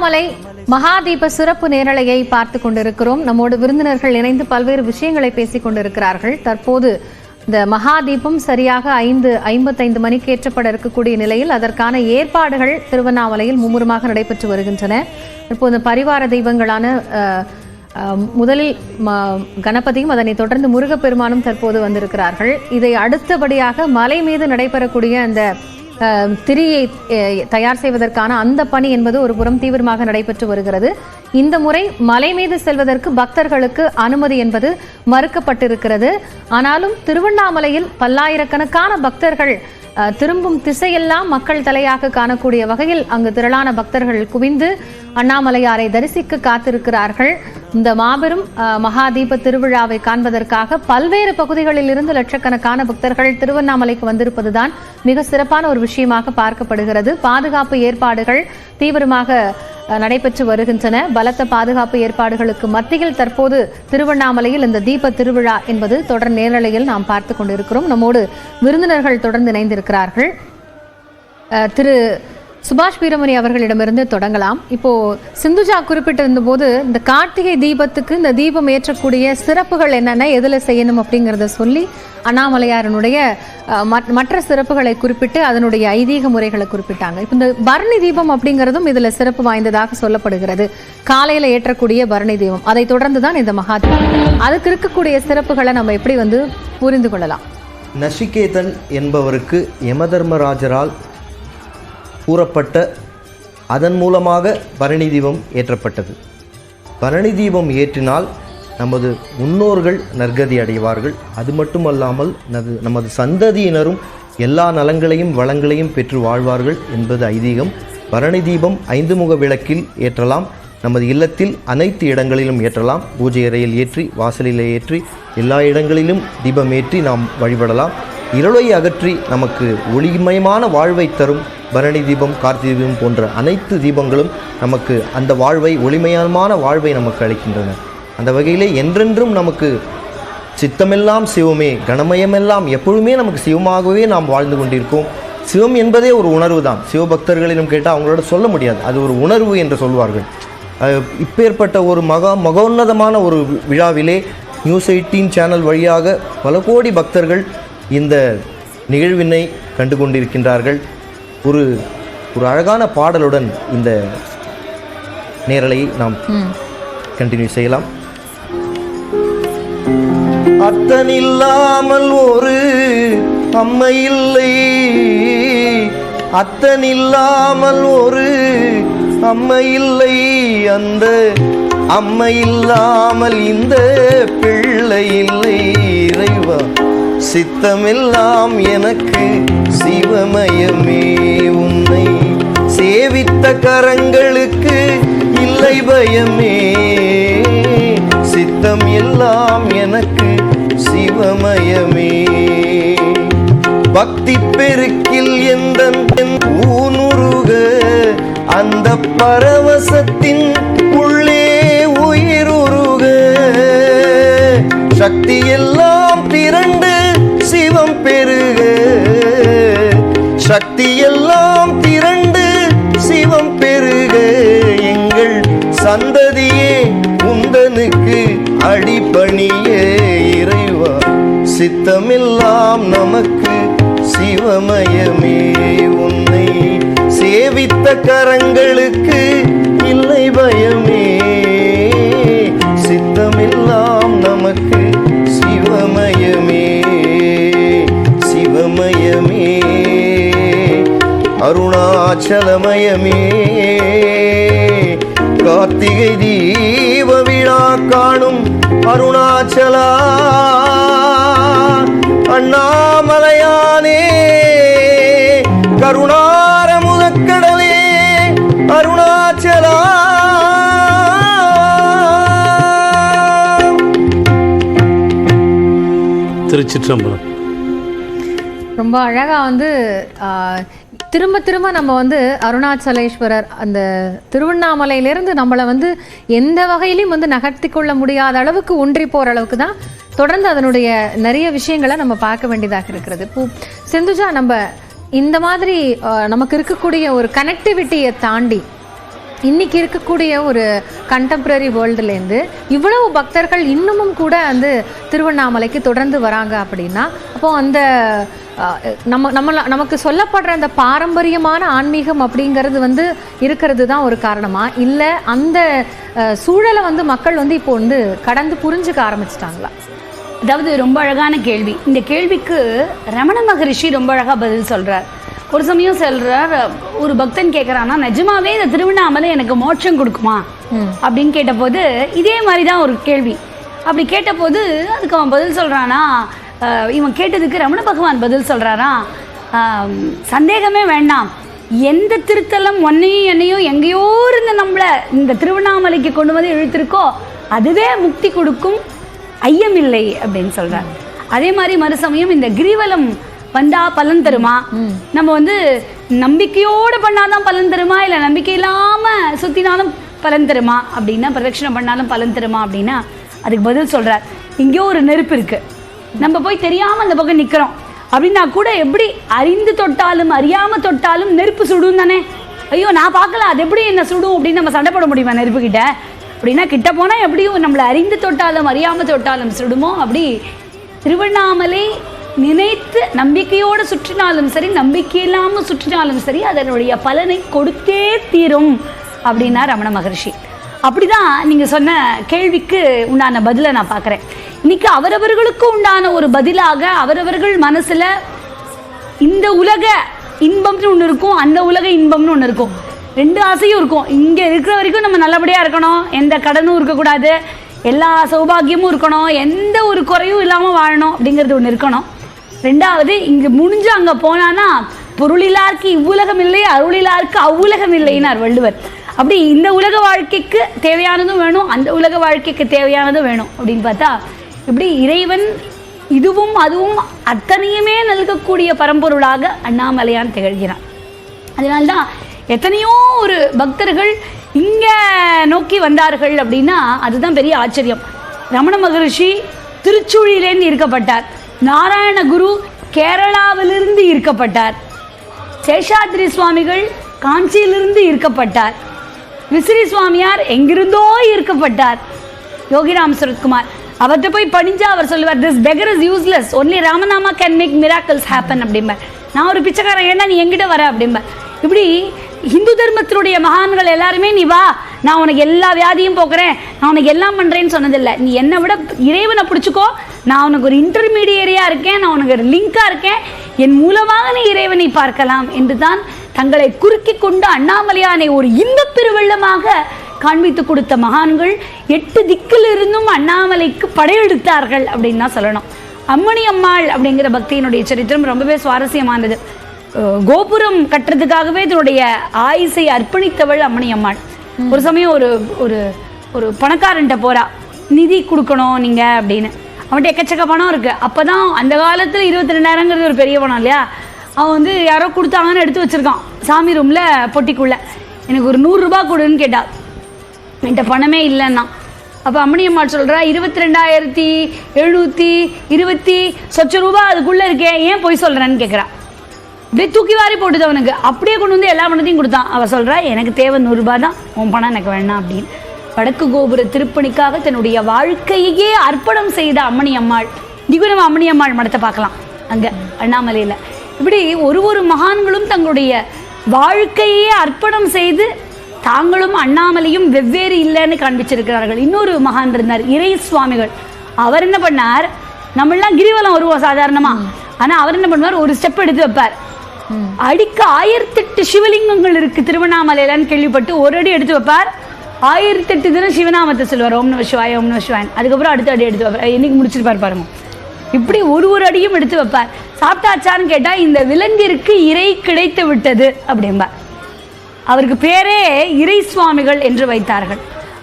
திருவண்ணாமலை மகாதீப சிறப்பு நேரலையை பார்த்து கொண்டிருக்கிறோம். நம்மோடு விருந்தினர்கள் இணைந்து பல்வேறு விஷயங்களை பேசிக் கொண்டிருக்கிறார்கள். தற்போது இந்த மகாதீபம் சரியாக ஐந்து ஐம்பத்தைந்து மணிக்கு ஏற்றப்பட இருக்கக்கூடிய நிலையில் அதற்கான ஏற்பாடுகள் திருவண்ணாமலையில் மும்முரமாக நடைபெற்று வருகின்றன. இப்போது பரிவார தெய்வங்களான முதலில் கணபதியும் அதனைத் தொடர்ந்து முருகப்பெருமானும் தற்போது வந்திருக்கிறார்கள். இதை அடுத்தபடியாக மலை மீது நடைபெறக்கூடிய அந்த திரியை தயார் செய்வதற்கான அந்த பணி என்பது ஒரு புறம் தீவிரமாக நடைபெற்று வருகிறது. இந்த முறை மலை மீது செல்வதற்கு பக்தர்களுக்கு அனுமதி என்பது மறுக்கப்பட்டிருக்கிறது. ஆனாலும் திருவண்ணாமலையில் பல்லாயிரக்கணக்கான பக்தர்கள் திரும்பும் திசையெல்லாம் மக்கள் தலையாக காணக்கூடிய வகையில் அங்கு திரளான பக்தர்கள் குவிந்து அண்ணாமலையாரை தரிசிக்க காத்திருக்கிறார்கள். இந்த மாபெரும் மகாதீப திருவிழாவை காண்பதற்காக பல்வேறு பகுதிகளில் இருந்து லட்சக்கணக்கான பக்தர்கள் திருவண்ணாமலைக்கு வந்திருப்பதுதான் மிக சிறப்பான ஒரு விஷயமாக பார்க்கப்படுகிறது. பாதுகாப்பு ஏற்பாடுகள் தீவிரமாக நடைபெற்று வருகின்றன. பலத்த பாதுகாப்பு ஏற்பாடுகளுக்கு மத்தியில் தற்போது திருவண்ணாமலையில் இந்த தீப திருவிழா என்பது தொடர் நேரலையில் நாம் பார்த்து கொண்டிருக்கிறோம். நம்மோடு விருந்தினர்கள் தொடர்ந்து இணைந்திருக்கிறார்கள். திரு சுபாஷ் வீரமணி அவர்களிடமிருந்து தொடங்கலாம். இப்போ சிந்துஜா குறிப்பிட்டிருந்த போது இந்த கார்த்திகை தீபத்துக்கு இந்த தீபம் ஏற்றக்கூடிய சிறப்புகள் என்னென்ன எதுல செய்யணும் அப்படிங்கறத சொல்லி அண்ணாமலையாரனுடைய மற்ற சிறப்புகளை குறிப்பிட்டு அதனுடைய ஐதீக முறைகளை குறிப்பிட்டாங்க. இப்போ இந்த பரணி தீபம் அப்படிங்கிறதும் இதுல சிறப்பு வாய்ந்ததாக சொல்லப்படுகிறது. காலையில ஏற்றக்கூடிய பரணி தீபம். அதை தொடர்ந்து தான் இந்த மகா தீபம். அதுக்கு இருக்கக்கூடிய சிறப்புகளை நம்ம எப்படி வந்து புரிந்து கொள்ளலாம்? நஷிகேதன் என்பவருக்கு யமதர்மராஜரால் கூறப்பட்ட அதன் மூலமாக பரணி தீபம் ஏற்றப்பட்டது. பரணி தீபம் ஏற்றினால் நமது முன்னோர்கள் நற்கதி அடைவார்கள். அது மட்டுமல்லாமல் நது நமது சந்ததியினரும் எல்லா நலங்களையும் வளங்களையும் பெற்று வாழ்வார்கள் என்பது ஐதீகம். பரணி தீபம் ஐந்து முக விளக்கில் ஏற்றலாம். நமது இல்லத்தில் அனைத்து இடங்களிலும் ஏற்றலாம். பூஜை அறையில் ஏற்றி வாசலில் ஏற்றி எல்லா இடங்களிலும் தீபம் ஏற்றி நாம் வழிபடலாம். இருளை அகற்றி நமக்கு ஒளிமயமான வாழ்வை தரும் பரணி தீபம் கார்த்திகை தீபம் போன்ற அனைத்து தீபங்களும் நமக்கு அந்த வாழ்வை ஒளிமையான வாழ்வை நமக்கு அளிக்கின்றன. அந்த வகையிலே என்றென்றும் நமக்கு சித்தமெல்லாம் சிவமே கணமயமெல்லாம் எப்பொழுதுமே நமக்கு சிவமாகவே நாம் வாழ்ந்து கொண்டிருக்கோம். சிவம் என்பதே ஒரு உணர்வு தான் சிவபக்தர்களிடம் கேட்டால் அவங்களோட சொல்ல முடியாது. அது ஒரு உணர்வு என்று சொல்வார்கள். இப்பேற்பட்ட ஒரு மகா மகோன்னதமான ஒரு விழாவிலே நியூஸ் எயிட்டீன் சேனல் வழியாக பல கோடி பக்தர்கள் இந்த நிகழ்வினை கண்டு கொண்டிருக்கின்றார்கள் ஒரு ஒரு அழகான பாடலுடன் இந்த நேரலை நாம் கண்டினியூ செய்யலாம். அத்தனில்லாமல் ஒரு அம்மை இல்லை அத்தனில்லாமல் ஒரு அம்மை இல்லை அந்த அம்மை இல்லாமல் இந்த பிள்ளை இல்லை இறைவா சித்தமெல்லாம் எனக்கு சிவமயமே. உன்னை சேவித்த கரங்களுக்கு இல்லை பயமே. சித்தம் எல்லாம் எனக்கு சிவமயமே. பக்தி பெருக்கில் எந்த ஊனுருக அந்த பரவசத்தின் உள்ளே உயிருருக. சக்தி எல்லாம் சித்தமெல்லாம் நமக்கு சிவமயமே. உன்னை சேவித்த கரங்களுக்கு இல்லை பயமே. சித்தமெல்லாம் நமக்கு சிவமயமே. சிவமயமே. அருணாச்சலமயமே. கார்த்திகை தீப விழா காணும் அருணாச்சலா. அண்ணாமலையானே கருணார முதக்கடலே அருணாச்சலா திருச்சிற்றம்பலம். ரொம்ப அழகா வந்து ஆஹ், திரும்ப திரும்ப நம்ம வந்து அருணாச்சலேஸ்வரர் அந்த திருவண்ணாமலையிலிருந்து நம்மளை வந்து எந்த வகையிலையும் வந்து நகர்த்தி கொள்ள முடியாத அளவுக்கு ஒன்றி போற அளவுக்கு தான் தொடர்ந்து அதனுடைய நிறைய விஷயங்களை நம்ம பார்க்க வேண்டியதாக இருக்கிறது. இப்போ சிந்துஜா நம்ம இந்த மாதிரி நமக்கு இருக்கக்கூடிய ஒரு கனெக்டிவிட்டியை தாண்டி இன்னைக்கு இருக்கக்கூடிய ஒரு கண்டெம்பரரி வேர்ல்டுலேருந்து இவ்வளவு பக்தர்கள் இன்னமும் கூட வந்து திருவண்ணாமலைக்கு தொடர்ந்து வராங்க அப்படின்னா அப்போ அந்த நம்ம நம்ம நமக்கு சொல்லப்படுற அந்த பாரம்பரியமான ஆன்மீகம் அப்படிங்கிறது வந்து இருக்கிறது தான் ஒரு காரணமா? இல்லை அந்த சூழலை வந்து மக்கள் வந்து இப்போ வந்து கடந்து புரிஞ்சுக்க ஆரம்பிச்சிட்டாங்களா? அதாவது ரொம்ப அழகான கேள்வி. இந்த கேள்விக்கு ரமண மகரிஷி ரொம்ப அழகாக பதில் சொல்கிறார் ஒரு சமயம் சொல்றார் ஒரு பக்தன் கேட்குறான்னா நிஜமாவே இந்த திருவண்ணாமலை எனக்கு மோட்சம் கொடுக்குமா? அப்படின்னு கேட்டபோது இதே மாதிரி தான் ஒரு கேள்வி. அப்படி கேட்டபோது அதுக்கு அவன் பதில் சொல்றானா அஹ், இவன் கேட்டதுக்கு ரமண பகவான் பதில் சொல்றாரா? ஆம், சந்தேகமே வேண்டாம். எந்த திருத்தலம் ஒன்னையும் என்னையும் எங்கேயோ இருந்து நம்மளை இந்த திருவண்ணாமலைக்கு கொண்டு வந்து இழுத்திருக்கோ அதுவே முக்தி கொடுக்கும் ஐயமில்லை. அப்படின்னு சொல்றார். அதே மாதிரி மறுசமயம் இந்த கிரிவலம் வந்தா பலன் தருமா? நம்ம வந்து நம்பிக்கையோடு பண்ணாதான் பலன் தருமா? இல்லை நம்பிக்கை இல்லாம சுத்தினாலும் பலன் தருமா? அப்படின்னா பிரதட்சணம் பண்ணாலும் பலன் தருமா அப்படின்னா அதுக்கு பதில் சொல்றார். இங்கேயோ ஒரு நெருப்பு இருக்கு. நம்ம போய் தெரியாம அந்த பக்கம் நிக்கிறோம். அப்படின்னா கூட எப்படி அறிந்து தொட்டாலும் அறியாம தொட்டாலும் நெருப்பு சுடும் தானே? ஐயோ நான் பார்க்கல. அது எப்படி என்ன சுடும் அப்படின்னு நம்ம சண்டை போட முடியுமா நெருப்பு கிட்ட? அப்படின்னா கிட்ட போனா எப்படியும் நம்மளை அறிந்து தொட்டாலும் அறியாம தொட்டாலும் சுடுமோ? அப்படி திருவண்ணாமலை நினைத்து நம்பிக்கையோடு சுற்றினாலும் சரி நம்பிக்கை இல்லாமல் சுற்றினாலும் சரி அதனுடைய பலனை கொடுத்தே தீரும் அப்படின்னா ரமண மகர்ஷி. அப்படிதான் நீங்க சொன்ன கேள்விக்கு உண்டான பதிலை நான் பார்க்குறேன். இன்னைக்கு அவரவர்களுக்கு உண்டான ஒரு பதிலாக அவரவர்கள் மனசுல இந்த உலக இன்பம்னு ஒன்று இருக்கும் அந்த உலக இன்பம்னு ஒன்று இருக்கும். ரெண்டு ஆசையும் இருக்கும். இங்கே இருக்கிற வரைக்கும் நம்ம நல்லபடியாக இருக்கணும். எந்த கடனும் இருக்கக்கூடாது. எல்லா சௌபாகியமும் இருக்கணும். எந்த ஒரு குறையும் இல்லாமல் வாழணும் அப்படிங்கிறது ஒன்று இருக்கணும். ரெண்டாவது இங்கே முடிஞ்சு அங்கே போனான்னா பொருளிலாருக்கு இவ்வுலகம் இல்லை அருளிலாருக்கு அவ்வுலகம் இல்லைன்னார் வள்ளுவர். அப்படி இந்த உலக வாழ்க்கைக்கு தேவையானதும் வேணும் அந்த உலக வாழ்க்கைக்கு தேவையானதும் வேணும். அப்படின்னு பார்த்தா இப்படி இறைவன் இதுவும் அதுவும் அத்தனையுமே நல்கக்கூடிய பரம்பொருளாக அண்ணாமலையான் திகழ்கிறான். அதனால்தான் எத்தனையோ ஒரு பக்தர்கள் இங்க நோக்கி வந்தார்கள் அப்படின்னா அதுதான் பெரிய ஆச்சரியம். ரமண மகரிஷி திருச்சூழிலேருந்து இருக்கப்பட்டார். நாராயணகுரு கேரளாவிலிருந்து ஈர்க்கப்பட்டார். சேஷாத்ரி சுவாமிகள் காஞ்சியிலிருந்து ஈர்க்கப்பட்டார். விசிறி சுவாமியார் எங்கிருந்தோ ஈர்க்கப்பட்டார். யோகிராம் சரத்குமார் அவர்கிட்ட போய் பணிஞ்சா அவர் சொல்லுவார் this beggar is useless only Ramanama can make miracles happen அப்படிம்பார். நான் ஒரு பிச்சைக்காரன் ஏன்னா நீ எங்கிட்ட வர? அப்படிம்பார். இப்படி ஹிந்து தர்மத்தினுடைய மகான்கள் எல்லாருமே நீ வா நான் உனக்கு எல்லா வியாதியும் போக்குறேன் நான் உனக்கு எல்லாம் பண்ணுறேன்னு சொன்னதில்லை. நீ என்னை விட இறைவனை பிடிச்சிக்கோ நான் உனக்கு ஒரு இன்டர்மீடியரியாக இருக்கேன் நான் உனக்கு ஒரு லிங்காக இருக்கேன். என் மூலமாக நீ இறைவனை பார்க்கலாம் என்று தான் தங்களை குறுக்கி கொண்டு அண்ணாமலையானை ஒரு இன்பப் பெருவெள்ளமாக காண்பித்து கொடுத்த மகான்கள் எட்டு திக்கிலிருந்தும் அண்ணாமலைக்கு படையெடுத்தார்கள் அப்படின்னு தான் சொல்லணும். அம்மணி அம்மாள் அப்படிங்கிற பக்தியினுடைய சரித்திரம் ரொம்பவே சுவாரஸ்யமானது. கோபுரம் கட்டுறதுக்காகவே இதனுடைய ஆயுசை அர்ப்பணித்தவள் அம்மணி அம்மாள். ஒரு சமயம் ஒரு ஒரு ஒரு பணக்காரன்ட்ட போறா நிதி கொடுக்கணும் நீங்க அப்படின்னு. அவன்கிட்ட எக்கச்சக்க பணம் இருக்கு. அப்பதான் அந்த காலத்தில் இருபத்தி ரெண்டாயிரங்கிறது ஒரு பெரிய பணம் இல்லையா? அவன் வந்து யாரோ கொடுத்தாங்கன்னு எடுத்து வச்சிருக்கான். சாமி ரூமில் பொட்டிக்குள்ள. எனக்கு ஒரு நூறுரூபா கொடுன்னு கேட்டா. என்கிட்ட பணமே இல்லைன்னா. அப்போ அம்மணியம்மா சொல்கிறா இருபத்தி ரெண்டாயிரத்தி எழுநூற்றி இருபத்தி சொச்ச ரூபா அதுக்குள்ளே இருக்கேன் ஏன் போய் சொல்கிறேன்னு கேட்குறா அப்படியே தூக்கி வாரி போட்டுது அவனுக்கு. அப்படியே கொண்டு வந்து எல்லா பணத்தையும் கொடுத்தான். அவள் சொல்கிறா எனக்கு தேவை நூறுரூபா தான். உன் பணம் எனக்கு வேணாம் அப்படின்னு. வடக்கு கோபுர திருப்பணிக்காக தன்னுடைய வாழ்க்கையே அர்ப்பணம் செய்த அம்மணி அம்மாள். இன்றைக்கும் நம்ம அம்மணி அம்மாள் மடத்தை பார்க்கலாம். அங்கே அண்ணாமலையில். இப்படி ஒரு ஒரு மகான்களும் தங்களுடைய வாழ்க்கையே அர்ப்பணம் செய்து தாங்களும் அண்ணாமலையும் வெவ்வேறு இல்லைன்னு காண்பிச்சிருக்கிறார்கள். இன்னொரு மகான் இருந்தார் இறை சுவாமிகள் அவர் என்ன பண்ணார்? நம்மளாம் கிரிவலம் வருவோம் சாதாரணமா. ஆனா அவர் என்ன பண்ணுவார்? ஒரு ஸ்டெப் எடுத்து வைப்பார். அடிக்க ஆயிரத்தெட்டு சிவலிங்கங்கள் இருக்கு திருவண்ணாமலையிலன்னு கேள்விப்பட்டு ஒரு அடி எடுத்து வைப்பார். ஆயிரத்தெட்டு தினம் சிவநாமத்தை சொல்லுவார் ஓம் நம சிவாய ஓம் நம சிவாயன் அதுக்கப்புறம் அடுத்த அடி எடுத்து வைப்பார். என்னைக்கு முடிச்சிருப்பார் பாருங்க. இப்படி ஒரு ஒரு அடியும் எடுத்து வைப்பார். சாப்பிட்டாச்சான்னு கேட்டால் இந்த விலங்கிற்கு இறை கிடைத்து விட்டது அப்படிம்பார். அவருக்கு பேரே இறை சுவாமிகள் என்று வைத்தார்கள்.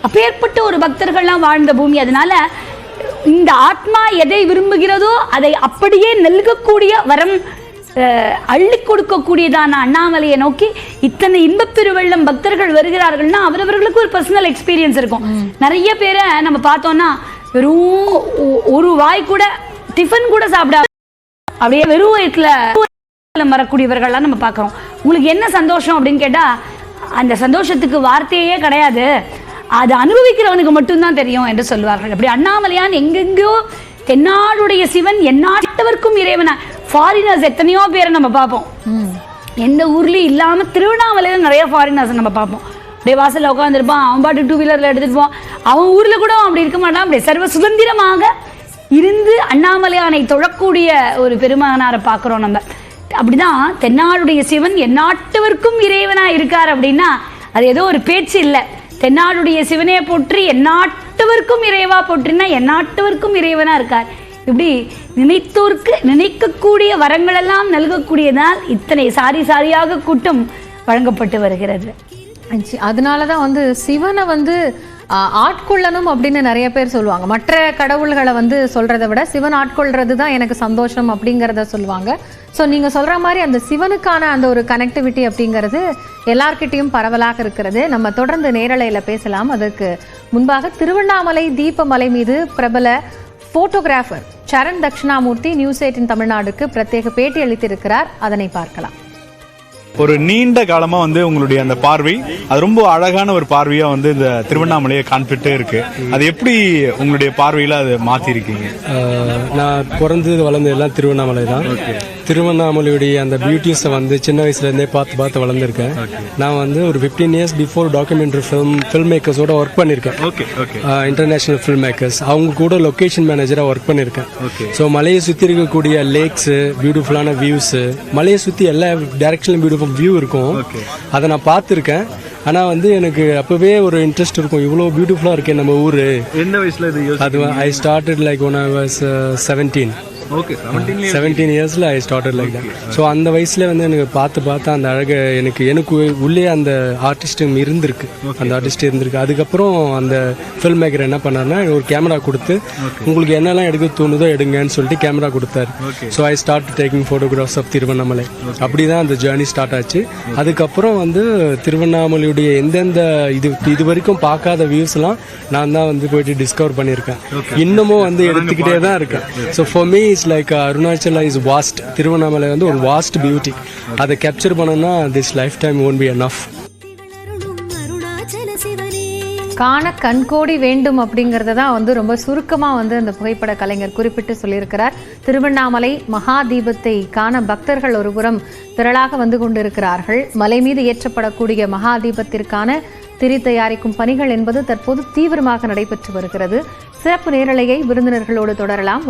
அப்பேற்பட்ட ஒரு பக்தர்கள்லாம் வாழ்ந்த பூமி. அதனால இந்த ஆத்மா எதை விரும்புகிறதோ அதை அப்படியே நல்கக்கூடிய வரம் அள்ளி கொடுக்கக்கூடியதான அண்ணாமலையை நோக்கி இத்தனை இன்பப் பெருவெள்ளம் பக்தர்கள் வருகிறார்கள்னா அவரவர்களுக்கு ஒரு பர்சனல் எக்ஸ்பீரியன்ஸ் இருக்கும். நிறைய பேரை நம்ம பார்த்தோம்னா வெறும் ஒரு வாய் கூட டிஃபன் கூட சாப்பிடாம அப்படியே வெறும் வயிற்றுல வரக்கூடியவர்கள்லாம் நம்ம பார்க்குறோம். உங்களுக்கு என்ன சந்தோஷம் அப்படின்னு கேட்டால் அந்த சந்தோஷத்துக்கு வார்த்தையே கிடையாது. அது அனுபவிக்கிறவனுக்கு மட்டும்தான் தெரியும் என்று சொல்வார்கள். அப்படி அண்ணாமலையான் எங்கெங்கோ தென்னாடுடைய சிவன் எந்நாட்டவர்க்கும் இறைவனா ஃபாரினர்ஸ் எத்தனையோ பேரை நம்ம பார்ப்போம். எந்த ஊர்லயும் இல்லாம திருவண்ணாமலையில நிறைய ஃபாரினர்ஸ் நம்ம பார்ப்போம். அப்படியே வாசல்ல உட்காந்துருப்பான் அவன் பாட்டு டூ வீலர்ல எடுத்துட்டு போவான். அவன் ஊர்ல கூட அப்படி இருக்க மாட்டான். அப்படியே சர்வ சுதந்திரமாக இருந்து அண்ணாமலையானை தொழக்கூடிய ஒரு பெருமகனாரை பார்க்குறோம் நம்ம. அப்படிதான் தென்னாடுடைய சிவன் எந்நாட்டவர்க்கும் இறைவனா இருக்கார் அப்படின்னா அது ஏதோ ஒரு பேச்சு இல்லை. தென்னாடுடைய சிவனே போற்றி எந்நாட்டவர்க்கும் இறைவா போற்றினா எந்நாட்டவர்க்கும் இறைவனா இருக்கார். இப்படி நினைத்தோர்க்கு நினைக்கக்கூடிய வரங்களெல்லாம் நல்கக்கூடியதால் இத்தனை சாரி சாரியாக கூட்டம் வழங்கப்பட்டு வருகிறது. அதனால தான் வந்து சிவனை வந்து ஆட்கொள்ளணும் அப்படின்னு நிறைய பேர் சொல்லுவாங்க. மற்ற கடவுள்களை வந்து சொல்றதை விட சிவன் ஆட்கொள்றது தான் எனக்கு சந்தோஷம் அப்படிங்கிறத சொல்லுவாங்க. ஸோ நீங்கள் சொல்கிற மாதிரி அந்த சிவனுக்கான அந்த ஒரு கனெக்டிவிட்டி அப்படிங்கிறது எல்லார்கிட்டையும் பரவலாக இருக்கிறது. நம்ம தொடர்ந்து நேரலையில் பேசலாம். அதற்கு முன்பாக திருவண்ணாமலை தீபமலை மீது பிரபல photographer Saran Dakshinamurthy news eighteen தமிழ்நாடுக்கு பிரத்யேக பேட்டி அளித்திருக்கிறார். அதனை பார்க்கலாம். ஒரு நீண்ட காலமா வந்து உங்களுடைய அந்த பார்வை அது ரொம்ப அழகான ஒரு பார்வையா வந்து இந்த திருவண்ணாமலையை காண்பிட்டே இருக்கு. அது எப்படி உங்களுடைய பார்வையில அது மாத்தி இருக்கீங்க ஆஹ் நான் பிறந்தது வளர்ந்தது எல்லாம் திருவண்ணாமலை தான். திருவண்ணாமலையுடைய அந்த பியூட்டிஸை வந்து சின்ன வயசுல இருந்தே பார்த்து பார்த்து வளர்ந்துருக்கேன். நான் வந்து ஒரு 15 years before documentary film film மேக்கர்ஸோட work பண்ணியிருக்கேன் okay okay international film makers அவங்க கூட லொகேஷன் மேனேஜராக ஒர்க் பண்ணியிருக்கேன். ஸோ மலையை சுற்றி இருக்கக்கூடிய லேக்ஸு பியூட்டிஃபுல்லான வியூஸு மலையை சுற்றி எல்லா டைரக்ஷன்லையும் பியூட்டிஃபுல் வியூ இருக்கும். அதை நான் பார்த்துருக்கேன். ஆனால் வந்து எனக்கு அப்போவே ஒரு இன்ட்ரெஸ்ட் இருக்கும். இவ்வளோ பியூட்டிஃபுல்லாக இருக்கே நம்ம ஊர். எந்த வயசுல இது அது I started like when I was seventeen seventeen இயர்ஸில் I started like that so அந்த வயசுல வந்து எனக்கு பார்த்து பார்த்து அந்த அழகை எனக்கு எனக்கு உள்ளே அந்த ஆர்டிஸ்ட்டும் இருந்திருக்கு. அந்த ஆர்டிஸ்ட் இருந்திருக்கு. அதுக்கப்புறம் அந்த ஃபில்ம் மேக்கர் என்ன பண்ணாருன்னா ஒரு கேமரா கொடுத்து உங்களுக்கு என்னெல்லாம் எடுக்க தோணுதோ எடுங்கன்னு சொல்லிட்டு கேமரா கொடுத்தாரு. So I start taking photographs of Tiruvannamalai அப்படி தான் அந்த ஜேர்னி ஸ்டார்ட் ஆச்சு. அதுக்கப்புறம் வந்து திருவண்ணாமலையுடைய எந்தெந்த இது இது வரைக்கும் பார்க்காத வியூஸ்லாம் நான் தான் வந்து போயிட்டு டிஸ்கவர் பண்ணியிருக்கேன். இன்னமும் வந்து எடுத்துக்கிட்டே தான் இருக்கேன். So for me is like Arunachala is vast Tiruvannamalai வந்து ஒரு வாஸ்ட் பியூட்டி அதை கேப்சர் பண்ணணும்னா this life time won't be enough. Arunachala சிவனே காண கண்கோடி வேண்டும் அப்படிங்கிறத தான் வந்து ரொம்ப சுருக்கமாக வந்து அந்த புகைப்பட கலைஞர் குறிப்பிட்டு சொல்லியிருக்கிறார். திருவண்ணாமலை மகாதீபத்தை காண பக்தர்கள் ஒருபுறம் திரளாக வந்து கொண்டிருக்கிறார்கள். மலை மீது ஏற்றப்படக்கூடிய மகாதீபத்திற்கான திரி தயாரிக்கும் பணிகள் என்பது தற்போது தீவிரமாக நடைபெற்று வருகிறது. சிறப்பு நேரலையை விருந்தினர்களோடு தொடரலாம்.